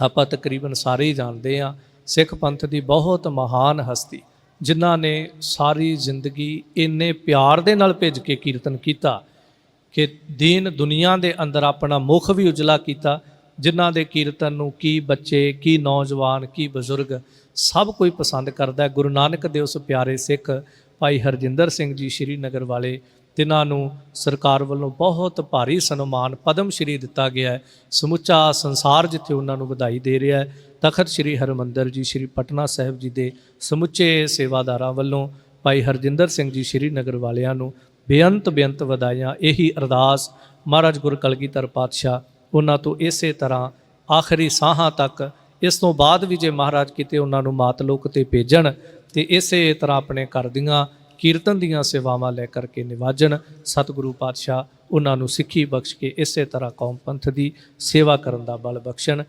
ਆਪਾਂ ਤਕਰੀਬਨ ਸਾਰੇ ਹੀ ਜਾਣਦੇ ਆ ਸਿੱਖ ਪੰਥ ਦੀ ਬਹੁਤ ਮਹਾਨ ਹਸਤੀ, ਜਿਨ੍ਹਾਂ ਨੇ ਸਾਰੀ ਜ਼ਿੰਦਗੀ ਇੰਨੇ ਪਿਆਰ ਦੇ ਨਾਲ ਭਿੱਜ ਕੇ ਕੀਰਤਨ ਕੀਤਾ ਕਿ ਦੀਨ ਦੁਨੀਆ ਦੇ ਅੰਦਰ ਆਪਣਾ ਮੁਖ ਵੀ ਉਜਲਾ ਕੀਤਾ, ਜਿਨ੍ਹਾਂ ਦੇ ਕੀਰਤਨ ਨੂੰ ਕੀ ਬੱਚੇ, ਕੀ ਨੌਜਵਾਨ, ਕੀ ਬਜ਼ੁਰਗ ਸਭ ਕੋਈ ਪਸੰਦ ਕਰਦਾ ਹੈ। ਗੁਰੂ ਨਾਨਕ ਦੇ ਉਸ ਪਿਆਰੇ ਸਿੱਖ ਭਾਈ ਹਰਜਿੰਦਰ ਸਿੰਘ ਜੀ ਸ਼੍ਰੀਨਗਰ ਵਾਲੇ ਤਿਨਾਂ ਨੂੰ ਸਰਕਾਰ ਵੱਲੋਂ ਬਹੁਤ ਭਾਰੀ ਸਨਮਾਨ ਪਦਮ ਸ਼੍ਰੀ ਦਿੱਤਾ ਗਿਆ ਹੈ। ਸਮੁੱਚਾ ਸੰਸਾਰ ਜਿੱਥੇ ਉਹਨਾਂ ਨੂੰ ਵਧਾਈ ਦੇ ਰਿਹਾ ਹੈ, ਤਖਤ ਸ਼੍ਰੀ ਹਰਮੰਦਰ ਜੀ, ਸ਼੍ਰੀ ਪਟਨਾ ਸਾਹਿਬ ਜੀ ਦੇ ਸਮੁੱਚੇ ਸੇਵਾਦਾਰਾਂ ਵੱਲੋਂ ਭਾਈ ਹਰਜਿੰਦਰ ਸਿੰਘ ਜੀ ਸ਼੍ਰੀ ਨਗਰ ਵਾਲਿਆਂ ਨੂੰ ਬੇਅੰਤ ਬੇਅੰਤ ਵਧਾਈਆਂ। ਇਹੀ ਅਰਦਾਸ ਮਹਾਰਾਜ ਗੁਰ ਕਲਗੀਧਰ ਪਾਤਸ਼ਾਹ ਉਹਨਾਂ ਤੋਂ ਇਸੇ ਤਰ੍ਹਾਂ ਆਖਰੀ ਸਾਹਾਂ ਤੱਕ, ਇਸ ਤੋਂ ਬਾਅਦ ਵੀ ਜੇ ਮਹਾਰਾਜ ਕਿਤੇ ਉਹਨਾਂ ਨੂੰ ਮਾਤ ਲੋਕ ਤੇ ਭੇਜਣ ਤੇ ਇਸੇ ਤਰ੍ਹਾਂ ਆਪਣੇ ਘਰ ਦੀਆਂ ਕੀਰਤਨ ਦੀਆਂ ਸੇਵਾਵਾਂ ਲੈ ਕਰਕੇ ਨਿਵਾਜਣ, ਸਤਿਗੁਰੂ ਪਾਤਸ਼ਾਹ ਉਹਨਾਂ ਨੂੰ ਸਿੱਖੀ ਬਖਸ਼ ਕੇ ਇਸੇ ਤਰ੍ਹਾਂ ਕੌਮ ਪੰਥ ਦੀ ਸੇਵਾ ਕਰਨ ਦਾ ਬਲ ਬਖਸ਼ਣ